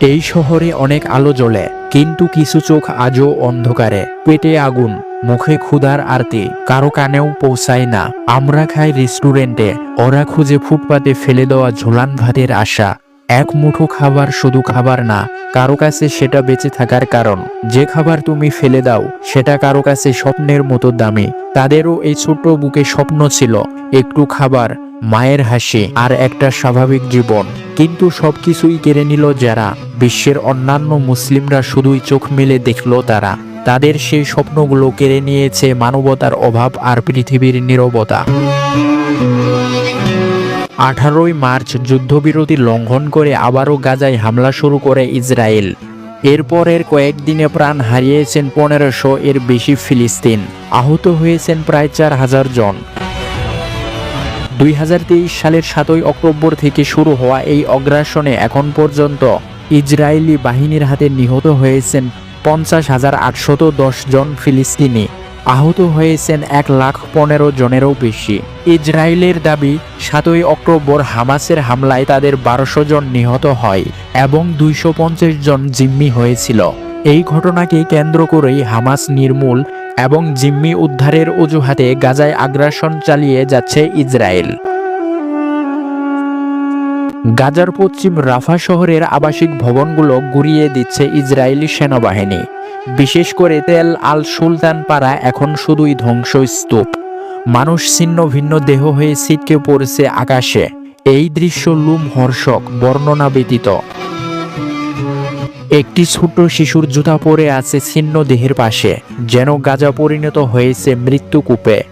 এই শহরে অনেক আলো জ্বলে, কিন্তু কিছু চোখ আজও অন্ধকারে। পেটে আগুন, মুখে ক্ষুধার আরতি, কারও কানেও পৌঁছায় না। আমরা খাই রেস্টুরেন্টে, ওরা খুঁজে ফুটপাতে ফেলে দেওয়া ঝোলান ভাতের আশা। এক মুঠো খাবার শুধু খাবার না, কারও কাছে সেটা বেঁচে থাকার কারণ। যে খাবার তুমি ফেলে দাও, সেটা কারও কাছে স্বপ্নের মতো দামি। তাদেরও এই ছোট্ট বুকে স্বপ্ন ছিল, একটু খাবার মায়ের হাসি আর একটা স্বাভাবিক জীবন। কিন্তু সবকিছুই কেড়ে নিল যারা। বিশ্বের অন্যান্য মুসলিমরা শুধুই চোখ মেলে দেখল তারা। তাদের সেই স্বপ্নগুলো কেড়ে নিয়েছে মানবতার অভাব আর পৃথিবীর নীরবতা। আঠারোই মার্চ যুদ্ধবিরতি লঙ্ঘন করে আবারও গাজায় হামলা শুরু করে ইসরায়েল। এরপরের কয়েকদিনে প্রাণ হারিয়েছেন পনেরোশো এর বেশি ফিলিস্তিন। আহত হয়েছেন প্রায় চার হাজার জন। দুই হাজার তেইশ সালের সাতই অক্টোবর থেকে শুরু হওয়া এই অগ্রাসনে এখন পর্যন্ত ইসরায়েলি বাহিনীর হাতে নিহত হয়েছেন পঞ্চাশ হাজার আটশত দশ জন ফিলিস্তিনি। আহত হয়েছেন এক লাখ পনেরো জনেরও বেশি। ইসরায়েলের দাবি, সাতই অক্টোবর হামাসের হামলায় তাদের বারোশো জন নিহত হয় এবং দুইশো পঞ্চাশ জন জিম্মি হয়েছিল। এই ঘটনাকে কেন্দ্র করেই হামাস নির্মূল এবং জিম্মি উদ্ধারের অজুহাতে গাজায় আগ্রাসন চালিয়ে যাচ্ছে ইসরায়েল। গাজার পশ্চিম রাফা শহরের আবাসিক ভবনগুলো গুড়িয়ে দিচ্ছে ইসরায়েলি সেনাবাহিনী। বিশেষ করে তেল আল সুলতান পাড়া এখন শুধুই ধ্বংসস্তূপ। মানুষ ছিন্ন ভিন্ন দেহ হয়ে ছিটকে পড়েছে আকাশে। এই দৃশ্য লুম হর্ষক বর্ণনা ব্যতীত একটি ছোট্ট শিশুর জুতা পরে আছে ছিন্ন দেহের পাশে, যেন গাজা পরিণত হয়েছে মৃত্যু মৃত্যুকূপে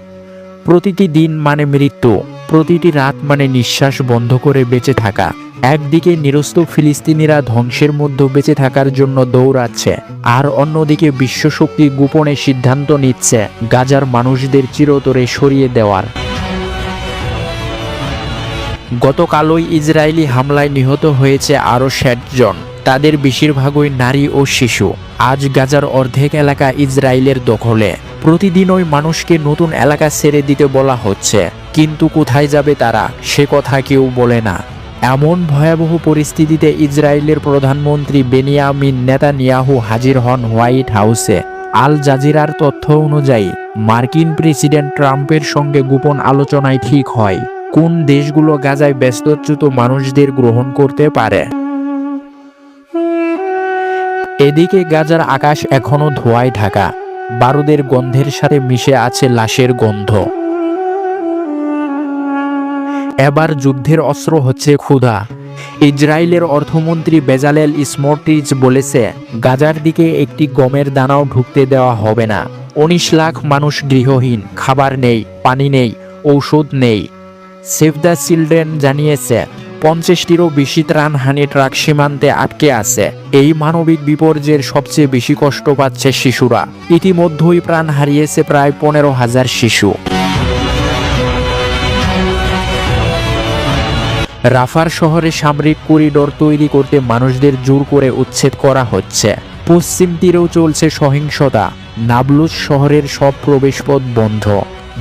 প্রতিটি দিন মানে মৃত্যু, প্রতিটি রাত মানে নিঃশ্বাস বন্ধ করে বেঁচে থাকা। একদিকে নিরস্ত ফিলিস্তিনিরা ধ্বংসের মধ্যে বেঁচে থাকার জন্য দৌড়াচ্ছে, আর অন্যদিকে বিশ্বশক্তি গোপনে সিদ্ধান্ত নিচ্ছে গাজার মানুষদের চিরতরে সরিয়ে দেওয়ার। গতকালই ইসরায়েলি হামলায় নিহত হয়েছে আরও ষাট জন। তাদের বেশিরভাগই নারী ও শিশু। আজ গাজার অর্ধেক এলাকা ইসরায়েলের দখলে। প্রতিদিনই মানুষকে নতুন এলাকা ছেড়ে দিতে বলা হচ্ছে। কিন্তু কোথায় যাবে তারা, সে কথা কেউ বলে না। এমন ভয়াবহ পরিস্থিতিতে ইসরায়েলের প্রধানমন্ত্রী বেনিয়ামিন নেতানিয়াহু হাজির হন হোয়াইট হাউসে। আল জাজিরার তথ্য অনুযায়ী, মার্কিন প্রেসিডেন্ট ট্রাম্পের সঙ্গে গোপন আলোচনায় ঠিক হয়, কোন দেশগুলো গাজায় ব্যস্তচ্যুত মানুষদের গ্রহণ করতে পারে। এদিকে গাজার আকাশ এখনও ধোঁয়ায় ঢাকা। বারুদের গন্ধের সাথে মিশে আছে লাশের গন্ধ। এবার যুদ্ধের অস্ত্র হচ্ছে ক্ষুধা। ইসরায়েলের অর্থমন্ত্রী বেজালেল স্মর্টিজ বলেছে, গাজার দিকে একটি গমের দানাও ঢুকতে দেওয়া হবে না। উনিশ লাখ মানুষ গৃহহীন, খাবার নেই, পানি নেই, ঔষধ নেই। সেভ দ্য চিলড্রেন জানিয়েছে পঞ্চাশটিরও বেশি ত্রাণহানি ট্রাক সীমান্তে আটকে আছে। এই মানবিক বিপর্যয়ের সবচেয়ে বেশি কষ্ট পাচ্ছে শিশুরা। ইতিমধ্যেই প্রাণ হারিয়েছে প্রায় পনেরো হাজার শিশু। রাফার শহরে সামরিক করিডোর তৈরি করতে মানুষদের জোর করে উচ্ছেদ করা হচ্ছে। পশ্চিম তীরেও চলছে সহিংসতা। নাবলুস শহরের সব প্রবেশপথ বন্ধ।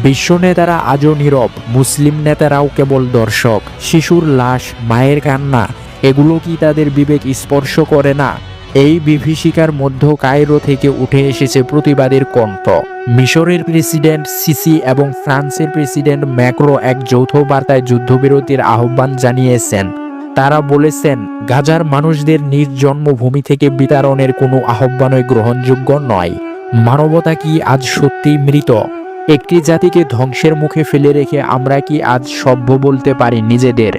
বিশ্ব নেতারা আজও নীরব, মুসলিম নেতারাও কেবল দর্শক, শিশুর লাশ, মায়ের কান্না, এগুলো কি তাদের বিবেক স্পর্শ করে না? এই বিভীষিকার মধ্য কায়রো থেকে উঠে এসেছে প্রতিবাদের কণ্ঠ। মিশরের প্রেসিডেন্ট সিসি এবং ফ্রান্সের প্রেসিডেন্ট ম্যাক্রো এক যৌথ বার্তায় যুদ্ধবিরতির আহ্বান জানিয়েছেন। তারা বলেছেন, গাজার মানুষদের নিজ জন্মভূমি থেকে বিতাড়নের কোনো আহ্বানই গ্রহণযোগ্য নয়। মানবতা কি আজ সত্যিই মৃত? একটি জাতিকে ধ্বংসের মুখে ফেলে রেখে আমরা কি আজ সভ্য বলতে পারি নিজেদের?